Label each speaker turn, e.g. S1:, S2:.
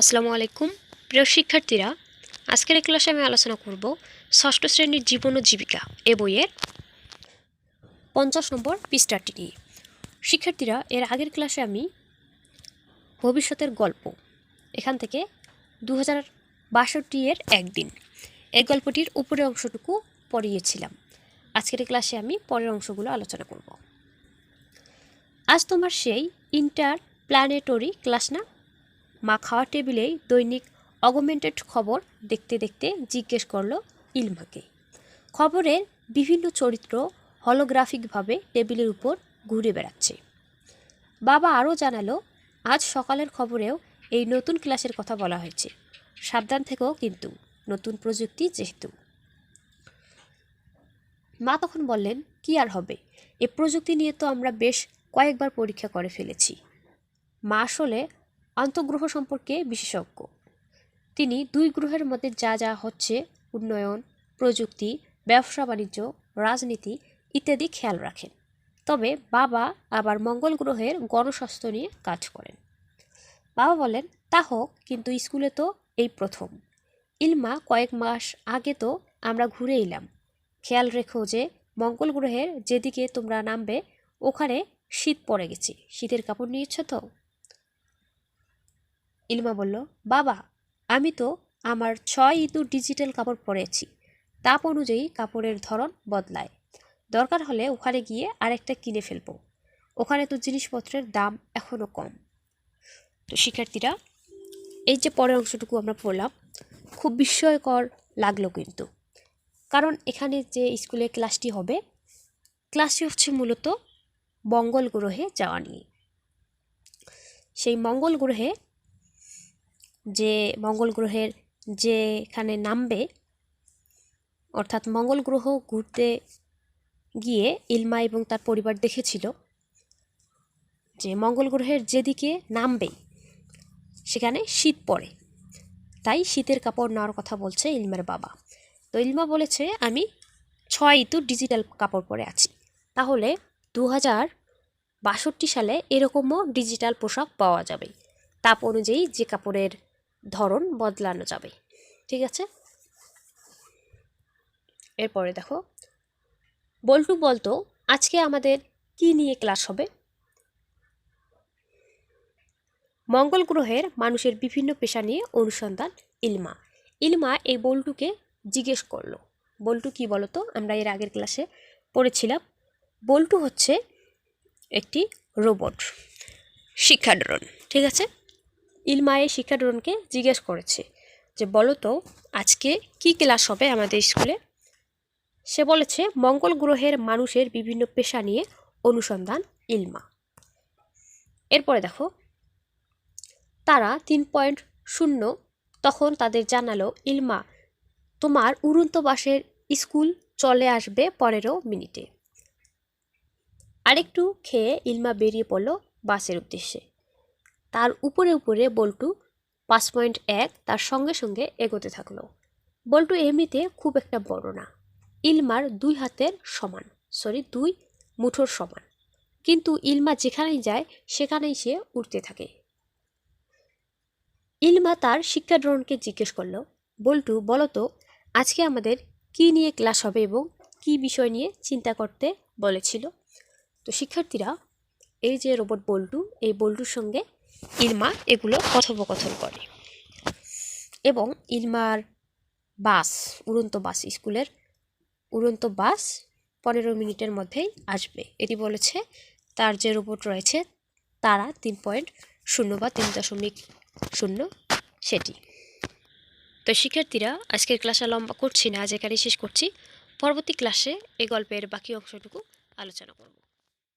S1: আসসালামু আলাইকুম। প্রিয় শিক্ষার্থীরা, আজকের ক্লাসে আমি আলোচনা করব ষষ্ঠ শ্রেণির জীবন ও জীবিকা এ বইয়ের পঞ্চাশ নম্বর পৃষ্ঠাটি নিয়ে। শিক্ষার্থীরা, এর আগের ক্লাসে আমি ভবিষ্যতের গল্প, এখান থেকে দু হাজার বাষট্টি এর একদিন, এই গল্পটির উপরের অংশটুকু পড়িয়েছিলাম। আজকের ক্লাসে আমি পরের অংশগুলো আলোচনা করব। আজ তোমার সেই ইন্টার প্ল্যানেটরি ক্লাস না? মা খাওয়ার টেবিলেই দৈনিক অগমেন্টেড খবর দেখতে দেখতে জিজ্ঞেস করল ইলমাকে। খবরের বিভিন্ন চরিত্র হলোগ্রাফিকভাবে টেবিলের উপর ঘুরে বেড়াচ্ছে। বাবা আরও জানালো, আজ সকালের খবরেও এই নতুন ক্লাসের কথা বলা হয়েছে। সাবধান থেকেও কিন্তু, নতুন প্রযুক্তি যেহেতু। মা তখন বললেন, কি আর হবে? এ প্রযুক্তি নিয়ে তো আমরা বেশ কয়েকবার পরীক্ষা করে ফেলেছি। মা আসলে আন্তঃগ্রহ সম্পর্কে বিশেষজ্ঞ। তিনি দুই গ্রহের মধ্যে যা যা হচ্ছে, উন্নয়ন, প্রযুক্তি, ব্যবসা, বাণিজ্য, রাজনীতি ইত্যাদি খেয়াল রাখেন। তবে বাবা আবার মঙ্গল গ্রহের গণস্বাস্থ্য নিয়ে কাজ করেন। বাবা বলেন, তা হোক, কিন্তু স্কুলে তো এই প্রথম। ইলমা কয়েক মাস আগে তো আমরা ঘুরে এলাম। খেয়াল রেখো যে মঙ্গল গ্রহের যেদিকে তোমরা নামবে, ওখানে শীত পড়ে গেছে। শীতের কাপড় নিয়েছ তো? ইলমা বলল, বাবা, আমি তো আমার ছয় ইঁদুর ডিজিটাল কাপড় পরেছি। তাপ অনুযায়ী কাপড়ের ধরন বদলায়। দরকার হলে ওখানে গিয়ে আরেকটা কিনে ফেলব। ওখানে তো জিনিসপত্রের দাম এখনও কম। তো শিক্ষার্থীরা, এই যে পরের অংশটুকু আমরা পড়লাম, খুব বিস্ময়কর লাগল কিন্তু। কারণ এখানে যে স্কুলে ক্লাসটি হবে, ক্লাসটি হচ্ছে মূলত মঙ্গল গ্রহে যাওয়া নিয়ে। সেই মঙ্গল গ্রহে যে মঙ্গল গ্রহের যেখানে নামবে, অর্থাৎ মঙ্গল গ্রহ ঘুরতে গিয়ে ইলমা এবং তার পরিবার দেখেছিল যে মঙ্গল গ্রহের যেদিকে নামবে, সেখানে শীত পড়ে। তাই শীতের কাপড় নেওয়ার কথা বলছে ইলমার বাবা। তো ইলমা বলেছে, আমি ছয় ইতু ডিজিটাল কাপড় পরে আছি। তাহলে দু হাজার বাষট্টি সালে এরকমও ডিজিটাল পোশাক পাওয়া যাবে। তাপ অনুযায়ী যে কাপড়ের ধরন বদলানো যাবে, ঠিক আছে? এরপরে দেখো, বল্টু বলতো, আজকে আমাদের কি নিয়ে ক্লাস হবে? মঙ্গল গ্রহের মানুষের বিভিন্ন পেশা নিয়ে অনুসন্ধান ইলমা। ইলমা এই বল্টুকে জিজ্ঞেস করল, বল্টু, কি বলতো? আমরা এর আগের ক্লাসে পড়েছিলাম। বল্টু হচ্ছে একটি রোবট শিক্ষা ড্রোন ঠিক আছে? ইলমা এই শিক্ষা ড্রোনকে জিজ্ঞেস করেছে যে, বলো তো, আজকে কি ক্লাস হবে আমাদের স্কুলে? সে বলেছে, মঙ্গল গ্রহের মানুষের বিভিন্ন পেশা নিয়ে অনুসন্ধান ইলমা। এরপরে দেখো, তারা তিন পয়েন্ট শূন্য তখন তাদের জানালো, ইলমা, তোমার উড়ন্ত বাসের স্কুল চলে আসবে পনেরো মিনিটে। আরেকটু খেয়ে ইলমা বেরিয়ে পড়ল বাসের উদ্দেশ্যে। তার উপরে উপরে বল্টু পাঁচ পয়েন্ট এক তার সঙ্গে সঙ্গে এগোতে থাকল। বল্টু এমনিতে খুব একটা বড় না। ইলমার দুই হাতের সমান সরি দুই মুঠোর সমান। কিন্তু ইলমা যেখানেই যায়, সেখানেই সে উঠতে থাকে। ইলমা তার শিক্ষা ড্রোনকে জিজ্ঞেস করল, বল্টু বলতো আজকে আমাদের কি নিয়ে ক্লাস হবে এবং কি বিষয় নিয়ে চিন্তা করতে বলেছিল? তো শিক্ষার্থীরা, এই যে রোবট বল্টু, এই বল্টুর সঙ্গে ইলমা এগুলো কথোপকথন করে। এবং ইলমার বাস, উড়ন্ত বাস স্কুলের উড়ন্ত বাস পনেরো মিনিটের মধ্যেই আসবে। এটি বলেছে, তার যে রোবট রয়েছে, তারা তিন পয়েন্ট শূন্য বা তিন দশমিক শূন্য সেটি। তো শিক্ষার্থীরা, আজকের ক্লাসে লম্বা করছি না, আজ এখানেই শেষ করছি। পরবর্তী ক্লাসে এই গল্পের বাকি অংশটুকু আলোচনা করব।